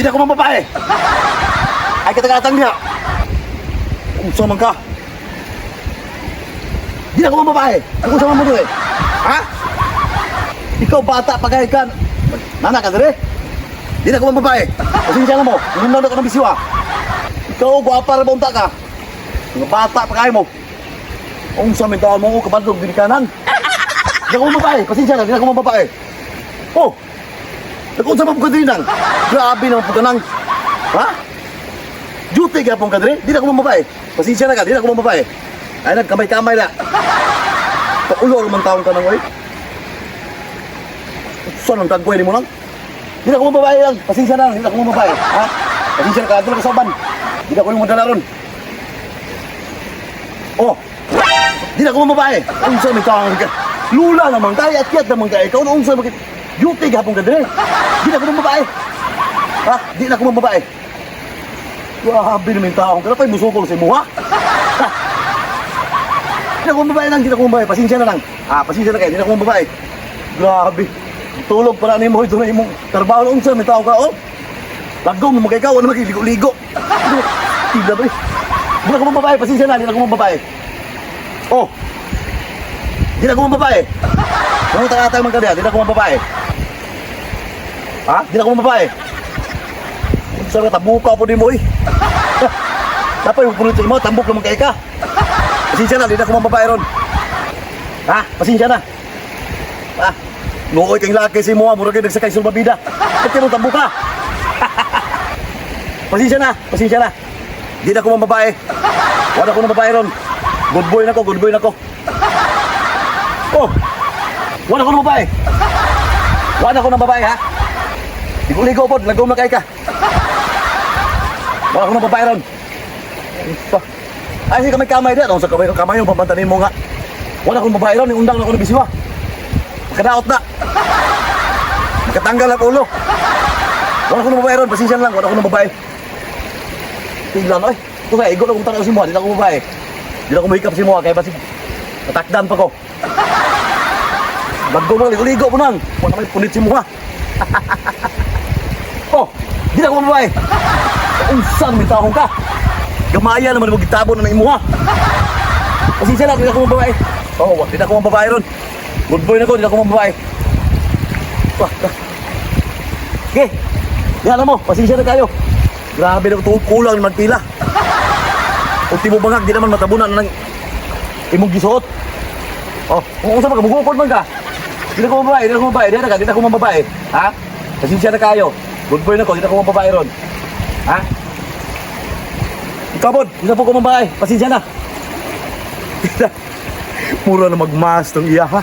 Di na ko mga babae. Ay katagatang niya. Kung saan man ka. Di na ko mga babae. Kung saan man mo eh. Ha? Ikaw bata pagay ka. Nana ka dire? Di na ko mga babae. Pasensya na mo. Hinunod ako ng bisiwa. Ikaw, gwapa na bunta ka. Mga bata pagay mo. Kung saan man tawag mo ko kabandog binikanan. Di na ko mga babae. Pasensya na. Di na ko mga babae. Oh! Nag-unsa pa po ka nang? Grabe naman po ka nang. Ha? Duty ka pong kadre? Di na ko mamabae. Pasensya na ka, di na ko mamabae. Ay, nagkamay-kamay na. Paulo ang man taong ka nang, oy. Saan ang tagpuin mo lang? Di na ko mamabae lang. Pasensya na, di na ko mamabae. Ha? Pasensya na ka, doon ka sa uban. Di na ko yung madala ron. Oh! Di na ko mamabae. Saan may taong ka? Lula naman tayo at kiyat naman tayo. Ikaw na unsa bakit? Duty ka pong kadre. Di na ko mamabae. Ha? Di na ko mamabae. Grabe naman taong ka. Pa'y musukol sa imo, ha? Di na ko mababae lang, di na ko mababae. Pasensya na lang. Ah, pasensya na kayo, di na ko mababae. Grabe. Tulog para ni mo ito na imong trabaho na unsa, may tao ka, oh. Lagaw mo magay ka, wala magiligo-ligo. Tila ba eh. Di na ko mababae, pasensya na, di na ko mababae. Oh. Di na ko mababae. Kung tagatay man ka diya, di na ko mababae. Ha? Di na ko mababae. Sa ka tabuka po di mo eh. Dapat yung pulit mo, tambok naman kay ka. Pasensya na, di na ko mababae ron. Ha? Pasensya na. Ha? Nooy kang laki si mo, mura kayo nagsakay sa mabida. Ba't kayo tambok ka? pasensya na, pasensya na. Di na ko mababae. Wala ko na babae ron. Good boy na ko, good boy na ko. Oh! Wala ko na babae. Wala ko na babae ha. Ligo-ligo po, lagaw na ka. Wala ko na babae ron. Ay, sige kamay kamay diyan. Sa kamay kamay yung papantanin mo nga. Wala akong babae ron, undang na ako ng bisiwa. Makadaot na. Makatanggal ang ulo. Wala ko na babae ron, pasensya lang, wala ko na babae. Tinglan, oy. Ito sa igo na kung tanaw si mo, di na ako babae. Di na ako mahikap si mo, kaya basi matakdan pa ko. Bago mo, ligo-ligo mo nang. Wala may punit si mo ha. oh, di na ako babae. Unsan may tahong ka? Gamaya naman mo gitabo na ng imuha. Pasensya na, di na ako mababae. Oh, di na ako mababae ron. Good boy na ko, di na ako mababae. Wah. Okay, di alam mo, pasensya na kayo. Grabe na ito, kulang naman pila. Ultimo bangag, di naman matabunan ng imong gisuot. Oh, kung usap ka, magukod man ka. Di na ako mababae, di na ako mababae, di na ka, di na ako mababae. Ha? Pasensya na kayo. Good boy na ko, di na ako mababae ron. Ha? Ikaw, Bod, isa po kumambahay. Pasensya na. Mura na magmas tong iya, ha?